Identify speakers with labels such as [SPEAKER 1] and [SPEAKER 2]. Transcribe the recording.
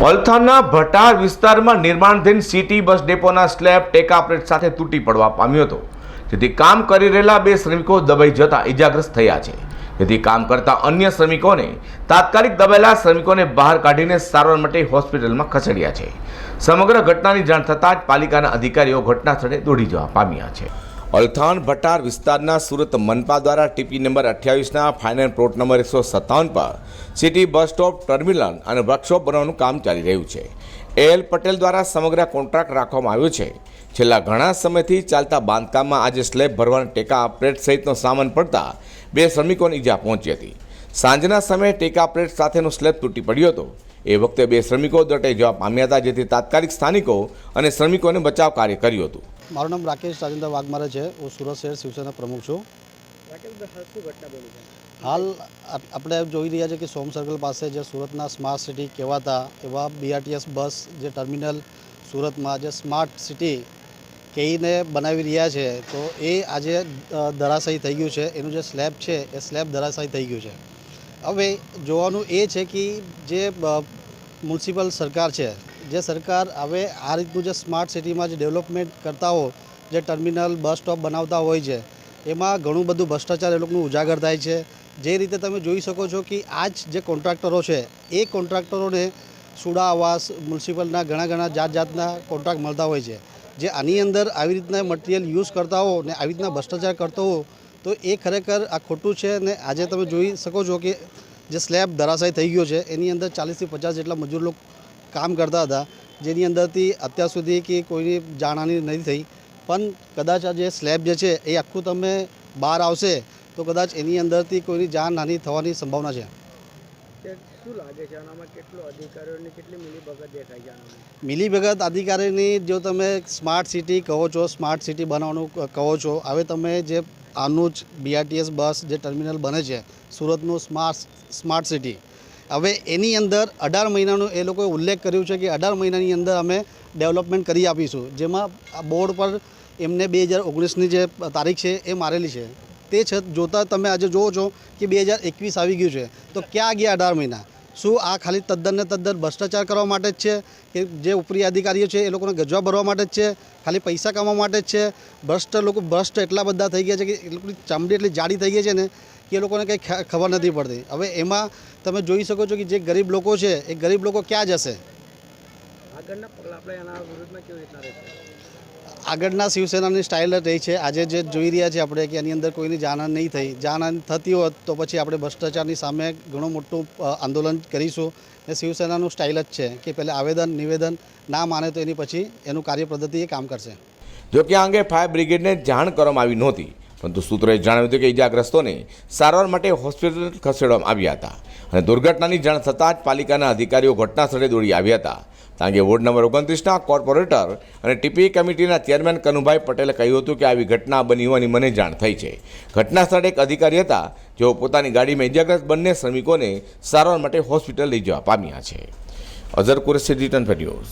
[SPEAKER 1] વલથાણના ભટાર વિસ્તારમાં નિર્માણધીન city bus ડેપોના સ્લેબ ટેકા પ્લેટ સાથે તૂટી પડવા પામ્યો હતો જેથી કામ કરી રહેલા બે શ્રમિકો દબાઈ જતા ઇજાગ્રસ્ત થયા છે જેથી કામ કરતા અન્ય શ્રમિકોને તાત્કાલિક દબાયેલા શ્રમિકોને બહાર કાઢીને સારવાર માટે હોસ્પિટલમાં ખસેડ્યા છે સમગ્ર ઘટનાની જાણ થતાં જ પાલિકાના અધિકારીઓ ઘટના સ્થળે દોડી જવા પામ્યા છે અલથાણ ભટ્ટાર વિસ્તારના સુરત મનપા દ્વારા ટીપી નંબર અઠ્યાવીસના ફાઇનલ પ્લોટ નંબર એકસો સત્તાવન પર સિટી બસ સ્ટોપ ટર્મિનલ અને વર્કશોપ બનાવવાનું કામ ચાલી રહ્યું છે એલ પટેલ દ્વારા સમગ્ર કોન્ટ્રાક્ટ રાખવામાં આવ્યો છે છેલ્લા ઘણા સમયથી ચાલતા બાંધકામમાં આજે સ્લેબ ભરવાના ટેકા પ્લેટ સહિતનો સામાન પડતા બે શ્રમિકોને ઈજા પહોંચી હતી સાંજના સમયે ટેકા પ્લેટ સાથેનો સ્લેબ તૂટી પડ્યો હતો એ વખતે બે શ્રમિકો દટે જવા પામ્યા હતા જેથી તાત્કાલિક સ્થાનિકો અને શ્રમિકોને બચાવ કાર્ય કર્યું હતું
[SPEAKER 2] મારું નામ રાકેશ રાજેન્દ્ર વાઘમારે છે હું સુરત શહેર શિવસેના પ્રમુખ છું હાલ આપણે જોઈ રહ્યા છીએ કે સોમ સર્કલ પાસે જે સુરતના સ્માર્ટ સિટી કહેવાતા એવા બીઆરટીએસ બસ જે ટર્મિનલ સુરતમાં જે સ્માર્ટ સિટી કહીને બનાવી રહ્યા છે તો એ આજે ધરાશાયી થઈ ગયું છે એનું જે સ્લેબ છે એ સ્લેબ ધરાશાયી થઈ ગયું છે હવે જોવાનું એ છે કે જે મ્યુનિસિપલ સરકાર છે જે સરકાર હવે આ રીતનું જે સ્માર્ટ સિટીમાં જે ડેવલપમેન્ટ કરતા હો જે ટર્મિનલ બસ સ્ટોપ બનાવતા હોય છે એમાં ઘણું બધું ભ્રષ્ટાચાર એ લોકોનું ઉજાગર થાય છે જે રીતે તમે જોઈ શકો છો કે આ જ જે કોન્ટ્રાક્ટરો છે એ કોન્ટ્રાક્ટરોને સુડા આવાસ મ્યુનિસિપલના ઘણા ઘણા જાત જાતના કોન્ટ્રાક્ટ મળતા હોય છે જે આની અંદર આવી રીતના મટીરિયલ યુઝ કરતા હો ને આવી રીતના ભ્રષ્ટાચાર કરતો હો તો એ ખરેખર આ ખોટું છે ને આજે તમે જોઈ શકો છો કે જે સ્લેબ ધરાશાય થઈ ગયો છે એની અંદર ચાલીસથી પચાસ જેટલા મજૂર લોકો કામ કરતા હતા જેની અંદરથી અત્યાર સુધી કે કોઈની જાણહાની નથી થઈ પણ કદાચ આ જે સ્લેબ જે છે એ આખું તમે બહાર આવશે તો કદાચ એની અંદરથી કોઈની જાણ નાની થવાની સંભાવના છે શું લાગે છે આનામાં કેટલો અધિકારીઓની છે મિલીભગત અધિકારીની જો તમે સ્માર્ટ સિટી કહો છો સ્માર્ટ સિટી બનાવવાનું કહો છો હવે તમે જે આનું જ બીઆરટીએસ બસ જે ટર્મિનલ બને છે સુરતનું સ્માર્ટ સ્માર્ટ સિટી હવે એની અંદર અઢાર મહિનાનો એ લોકોએ ઉલ્લેખ કર્યો છે કે અઢાર મહિનાની અંદર અમે ડેવલપમેન્ટ કરી આપીશું જેમાં બોર્ડ પર એમને બે હજાર ઓગણીસની જે તારીખ છે એ મારેલી છે તે છે જોતાં તમે આજે જોવો છો કે બે હજાર એકવીસ આવી ગયું છે તો ક્યાં ગયા અઢાર મહિના શું આ ખાલી તદ્દન ને તદ્દન ભ્રષ્ટાચાર કરવા માટે જ છે કે જે ઉપરી અધિકારીઓ છે એ લોકોને ગજવા ભરવા માટે જ છે ખાલી પૈસા કમાવા માટે જ છે ભ્રષ્ટ લોકો ભ્રષ્ટ એટલા બધા થઈ ગયા છે કે એ લોકોની ચામડી એટલી જાડી થઈ ગઈ છે ને કે એ લોકોને કંઈ ખબર નથી પડતી હવે એમાં તમે જોઈ શકો છો કે જે ગરીબ લોકો છે એ ગરીબ લોકો ક્યાં જશે આગળના શિવસેનાની સ્ટાઇલ જ રહી છે આજે જે જોઈ રહ્યા છે આપણે કે એની અંદર કોઈની જાનહાન નહીં થઈ જાનહાન થતી હોત તો પછી આપણે ભ્રષ્ટાચારની સામે ઘણું મોટું આંદોલન કરીશું એ શિવસેનાનું સ્ટાઇલ જ છે કે પહેલાં આવેદન નિવેદન ના માને તો એની પછી એનું કાર્યપદ્ધતિ એ કામ કરશે
[SPEAKER 1] જોકે આ અંગે ફાયર બ્રિગેડને જાણ કરવામાં આવી નહોતી પરંતુ સૂત્રોએ જણાવ્યું હતું કે ઇજાગ્રસ્તોને સારવાર માટે હોસ્પિટલ ખસેડવામાં આવ્યા હતા અને દુર્ઘટનાની જાણ થતાં જ પાલિકાના અધિકારીઓ ઘટનાસ્થળે દોડી આવ્યા હતા કારણ કે વોર્ડ નંબર ઓગણત્રીસના કોર્પોરેટર અને ટીપી કમિટીના ચેરમેન કનુભાઈ પટેલે કહ્યું હતું કે આવી ઘટના બની હોવાની મને જાણ થઈ છે ઘટના સ્થળે એક અધિકારી હતા જેઓ પોતાની ગાડીમાં ઇજાગ્રસ્ત બંને શ્રમિકોને સારવાર માટે હોસ્પિટલ લઈ જવા પામ્યા છે અઝર કુરેશી રિટર્ન ફેડ્યો